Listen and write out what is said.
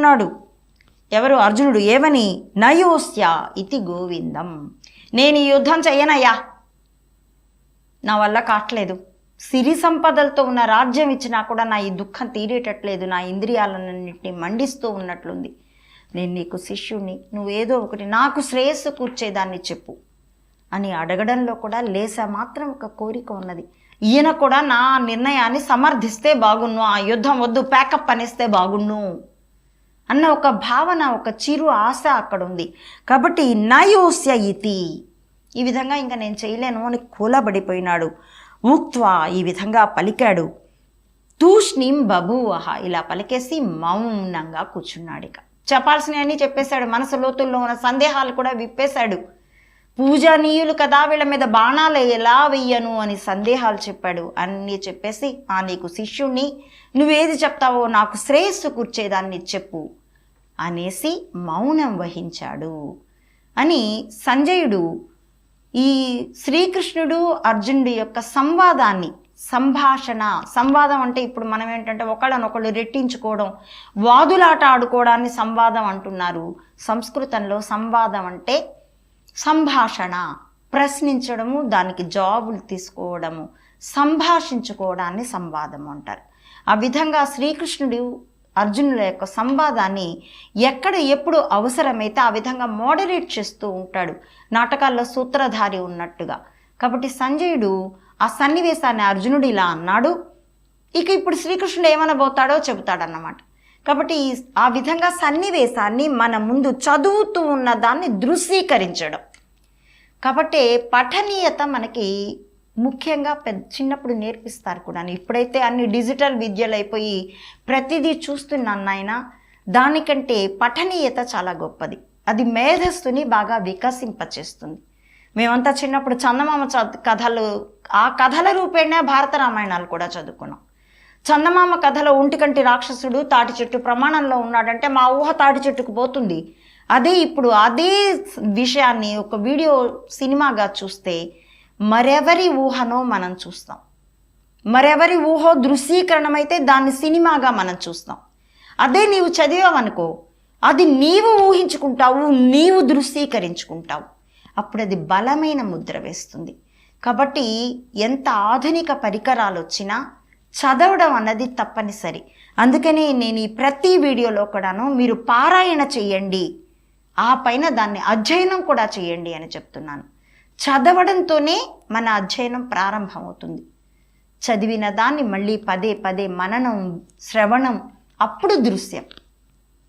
చెప్తున్నాడు ఎవరు? అర్జునుడు. ఏమని? నయోస్య ఇది గోవిందం. నేను ఈ యుద్ధం చెయ్యనయ్యా. నా వల్ల కావట్లేదు సిరి సంపదలతో ఉన్న రాజ్యం ఇచ్చినా కూడా నా ఈ దుఃఖం తీరేటట్లేదు. నా ఇంద్రియాలన్నింటినీ మండిస్తూ ఉన్నట్లుంది. నేను నీకు శిష్యుణ్ణి. నువ్వేదో ఒకటి నాకు శ్రేయస్సు కూర్చేదాన్ని చెప్పు అని అడగడంలో కూడా లేస మాత్రం ఒక కోరిక ఉన్నది. ఈయన కూడా నా నిర్ణయాన్ని సమర్థిస్తే బాగున్ను. ఆ యుద్ధం వద్దు ప్యాకప్ అనేస్తే బాగున్ను. అన్న ఒక భావన ఒక చిరు ఆశ అక్కడ ఉంది కాబట్టి నయోస్య ఇతి. ఈ విధంగా ఇంకా నేను చేయలేను అని కూలబడిపోయినాడు. ఉక్త్వా ఈ విధంగా పలికాడు. తూష్ణీం బభూవహ. ఇలా పలికేసి మౌనంగా కూర్చున్నాడు ఇక. చెప్పాల్సినవన్నీ చెప్పేశాడు. మనసు లోతుల్లో ఉన్న సందేహాలు కూడా విప్పేశాడు. పూజనీయులు కదా వీళ్ళ మీద బాణాలు ఎలా వెయ్యను అని సందేహాలు చెప్పాడు. అన్నీ చెప్పేసి ఆ నీకు శిష్యుణ్ణి. నువ్వేది చెప్తావో నాకు శ్రేయస్సు కూర్చేదాన్ని చెప్పు. అనేసి మౌనం వహించాడు. అని సంజయుడు ఈ శ్రీకృష్ణుడు అర్జునుడి యొక్క సంవాదాన్ని సంభాషణ సంవాదం అంటే ఇప్పుడు మనం ఏంటంటే ఒకళ్ళనొకళ్ళు రెట్టించుకోవడం వాదులాట ఆడుకోవడాన్ని సంవాదం అంటున్నారు. సంస్కృతంలో సంవాదం అంటే సంభాషణ ప్రశ్నించడము దానికి జాబులు తీసుకోవడము సంభాషించుకోవడాన్ని సంవాదం అంటారు. ఆ విధంగా శ్రీకృష్ణుడు అర్జునుల యొక్క సంవాదాన్ని ఎక్కడ ఎప్పుడు అవసరమైతే ఆ విధంగా మోడరేట్ చేస్తూ ఉంటాడు. నాటకాల్లో సూత్రధారి ఉన్నట్టుగా. కాబట్టి సంజయుడు ఆ సన్నివేశాన్ని అర్జునుడు ఇలా అన్నాడు. ఇక ఇప్పుడు శ్రీకృష్ణుడు ఏమనబోతాడో చెబుతాడన్నమాట. కాబట్టి ఆ విధంగా సన్నివేశాన్ని మన ముందు చదువుతూ ఉన్న దాన్ని దృశ్యీకరించడం కాబట్టి పఠనీయత మనకి ముఖ్యంగా పెద్ద చిన్నప్పుడు నేర్పిస్తారు కూడా. ఇప్పుడైతే అన్ని డిజిటల్ విద్యలు అయిపోయి ప్రతిదీ చూస్తున్నాను నాయన. దానికంటే పఠనీయత చాలా గొప్పది. అది మేధస్సుని బాగా వికసింపచేస్తుంది. మేమంతా చిన్నప్పుడు చందమామ కథలు ఆ కథల రూపేణా భారత రామాయణాలు కూడా చదువుకున్నాం. చందమామ కథలో ఒంటికంటి రాక్షసుడు తాటి చెట్టు ప్రమాణంలో ఉన్నాడంటే మా ఊహ తాటి చెట్టుకు పోతుంది. అదే ఇప్పుడు అదే విషయాన్ని ఒక వీడియో సినిమాగా చూస్తే మరెవరి ఊహనో మనం చూస్తాం. మరెవరి ఊహో దృశ్యీకరణమైతే దాన్ని సినిమాగా మనం చూస్తాం. అదే నీవు చదివావనుకో అది నీవు ఊహించుకుంటావు నీవు దృశ్యీకరించుకుంటావు. అప్పుడు అది బలమైన ముద్ర వేస్తుంది. కాబట్టి ఎంత ఆధునిక పరికరాలు వచ్చినా చదవడం అన్నది తప్పనిసరి. అందుకనే నేను ఈ ప్రతి వీడియోలో కూడాను మీరు పారాయణ చేయండి. ఆ పైన దాన్ని అధ్యయనం కూడా చేయండి అని చెప్తున్నాను. చదవడంతోనే మన అధ్యయనం ప్రారంభమవుతుంది. చదివిన దాన్ని మళ్ళీ పదే పదే మననం శ్రవణం అప్పుడు దృశ్యం.